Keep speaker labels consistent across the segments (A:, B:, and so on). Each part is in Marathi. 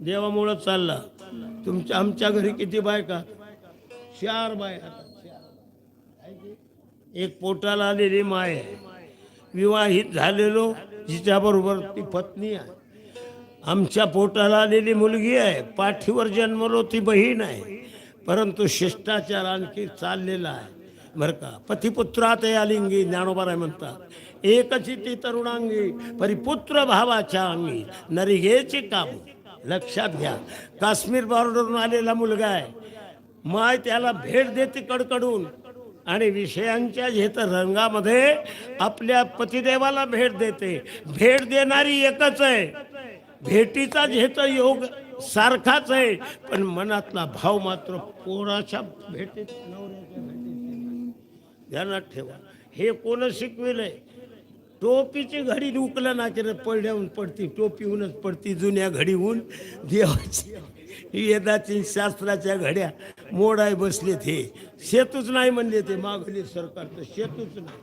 A: देवामुळं चालला. तुमच्या आमच्या घरी किती बायका? चार बायका एक पोटाला आलेली माय आहे. विवाहित झालेलो जिच्याबरोबर ती पत्नी आहे. आमच्या पोटाला आलेली मुलगी आहे. पाठीवर जन्मलो ती बहीण आहे. परंतु शिष्टाचार आणखी चाललेला आहे. बरं का? पतिपुत्रात आलिंगी ज्ञानोबाराय म्हणतात. एकची ती तरुणांगी परिपुत्र भावाच्या अंगी नरिगेचे काम. लक्षात घ्या. काश्मीर बॉर्डरवरून आलेला मुलगा आहे. माय त्याला भेट देते कडकडून. आणि विषयांच्या झेत रंगामध्ये आपल्या पतिदेवाला भेट देते. भेट देणारी एकच आहे. भेटीचा झेत योग सारखाच आहे. पण मनातला भाव मात्र पोराच्या भेटीत नवऱ्याच्या भेटीत ध्यानात ठेवा. हे कोण शिकविलंय? टोपीची घडी उकलं ना की पडल्याहून पडती टोपीहूनच पडती जुन्या घडीहून. देवाची वेदाची शास्त्राच्या घड्या मोडाय बसले ते शेतूच नाही म्हणले ते मागली सरकारचं शेतूच नाही.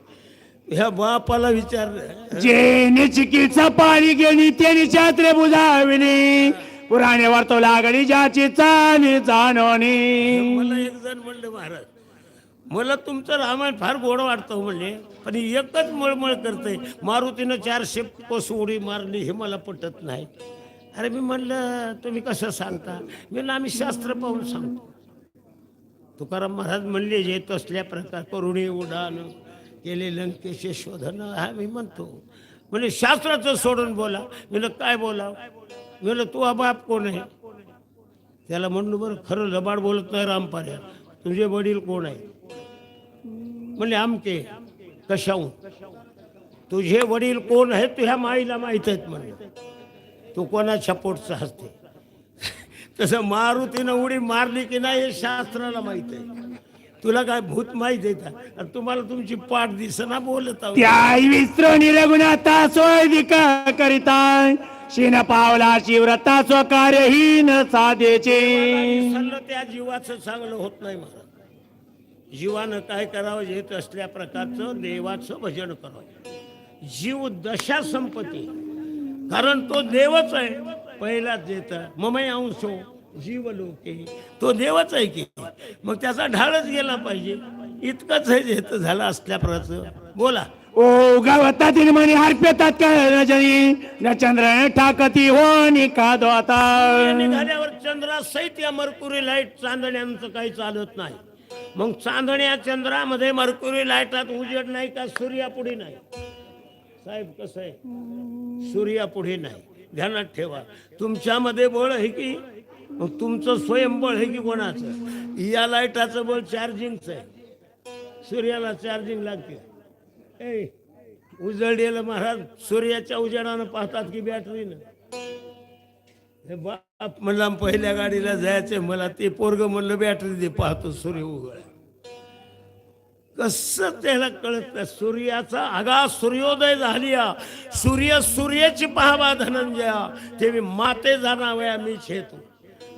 A: ह्या बापाला विचार.
B: जेने चिकित्सा पाणी गेली त्याने छात्रे बुजाविली पुराणे वार्तो लागली ज्याची चाली जाणवणी.
A: मला एक जण म्हणलं महाराज मला तुमचं रामायण फार गोड वाटतं म्हणले पण एकच मळमळ करते मारुतीनं चारशे कोस उडी मारली हे मला पटत नाही. अरे मी म्हणलं तुम्ही कसं सांगता? मी ना आम्ही शास्त्र पाहून सांगतो. तुकाराम महाराज म्हणले जे तसल्या प्रकार करुणी उडान केले लंकेचे शोधन हा मी म्हणतो. म्हणजे शास्त्राचं सोडून बोला. मी म्हणलं काय बोला मी म्हणलं तू बाप कोण आहे? त्याला म्हणलं बरं खरं लबाड बोलत नाही रामपाऱ्या. तुझे वडील कोण आहे म्हणले आमके कशाहून? तुझे वडील कोण आहेत तुझ्या माईला माहीत आहेत म्हणले तू कोणाच्या पोटचा असते तसं मारुतीनं उडी मारली की नाही हे शास्त्राला माहीत आहे. तुला काय भूत माहीत आहे का? आणि तुम्हाला तुमची पाठ दिसना बोलत आहोत.
B: त्या विस्त्रोनी रघुनाथा सोयदिका करिता शिन पावला शिवरता स्वकार्यहीन साधेचे.
A: त्या जीवाचं चांगलं होत नाही महाराज जीवानं काय करावं येत असल्या प्रकारचं देवाचं भजन करावं. जीव दशा संपत्ती. कारण तो देवच आहे. पहिलाच देत ममय अंशो जीव लोके तो देवच आहे की. मग त्याचा ढाळच गेला पाहिजे. इतकंच हे देत झालं असल्या प्रकारचं. बोला.
B: ओ गवतातील मणी हरपेतात रजनी? न चंद्र ठाकती हो
A: निघाल्यावर चंद्रासहित या मर्कुरी लाइट चांदण्यांचं काही चालत नाही. मग चांदण्या चंद्रामध्ये मरकुरी लाईटात उजेड नाही का सूर्यापुढे नाही? साहेब कसं आहे? सूर्यापुढे नाही. ध्यानात ठेवा. तुमच्यामध्ये बळ आहे की? मग तुमचं स्वयंबळ आहे की कोणाचं? या लाईटाचं बळ चार्जिंगचं आहे. सूर्याला चार्जिंग लागते. ए उजळलेलं महाराज सूर्याच्या उजेडानं पाहतात की बॅटरीनं? हे बाप म्हणला पहिल्या गाडीला जायचं मला ते पोरग म्हणलं बॅटरी दे पाहतो सूर्य उगळ कसं त्याला कळत नाही. सूर्याचा आगा सूर्योदय झाली सूर्य सूर्याची पाहावा धनंजया. ते माते जाणावया मी छेतो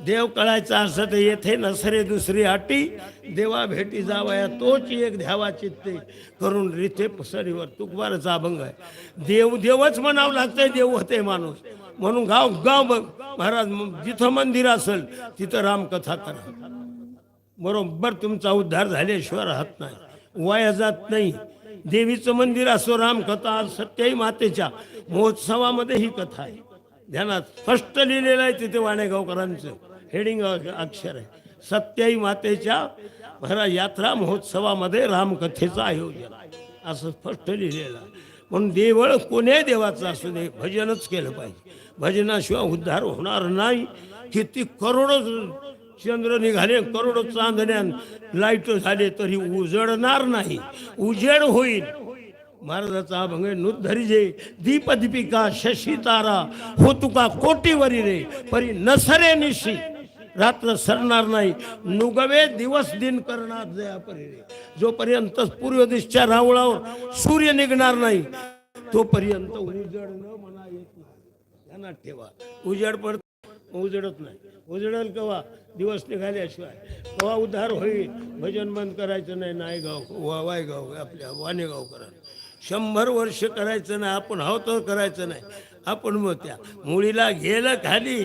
A: देव कळायचा असं तर येथे नसरे दुसरी अटी देवा भेटी जावया तोच एक ध्यावा चित्ते. करून रिथे पसरीवर तुकवारचा अभंग आहे. देव देवच म्हणावं लागतंय देव होते माणूस. म्हणून गाव गाव बघ. महाराज जिथं मंदिर असेल तिथं रामकथा करा. बरोबर तुमचा उद्धार झाल्याशिवाय राहत नाही. वाया जात नाही. देवीचं मंदिर असो रामकथा आज सत्याई मातेच्या. महोत्सवामध्ये ही कथा आहे. ध्यानात स्पष्ट लिहिलेलं आहे तिथे वाणेगावकरांचं. हेडिंग अक्षर आहे. सत्याई मातेच्या भरा यात्रा महोत्सवामध्ये रामकथेचं आयोजन असं स्पष्ट लिहिलेलं आहे. म्हणून देवळ कोण्याही देवाचं असू दे भजनच केलं पाहिजे. भजनाशिवाय उद्धार होणार नाही. किती करोडो चंद्र निघाले करोडो चांदण्या लाइट झाले तरी उजळणार नाही. उजेड होईल. महाराजाचा अभंग नुद्धरी जे दीप दीपिका शशी तारा हो तुका कोटीवरी रे परी नसरे निशी. रात्र सरणार नाही. नुगवे दिवस दिन करणार जयापरी जोपर्यंत पूर्व दिशच्या रावळावर सूर्य निघणार नाही तोपर्यंत उजड न म्हणा येत नाही. ध्यानात ठेवा. उजड पडत उजडत नाही. उजडल केव्हा दिवस निघाल्याशिवाय. केव्हा उद्धार होईल? भजन बंद करायचं नाही. नायगाव वा वायगाव आपल्या वाणेगाव करा शंभर वर्ष करायचं नाही. आपण हाव करायचं नाही. आपण मग त्या मुळीला गेलं खाली.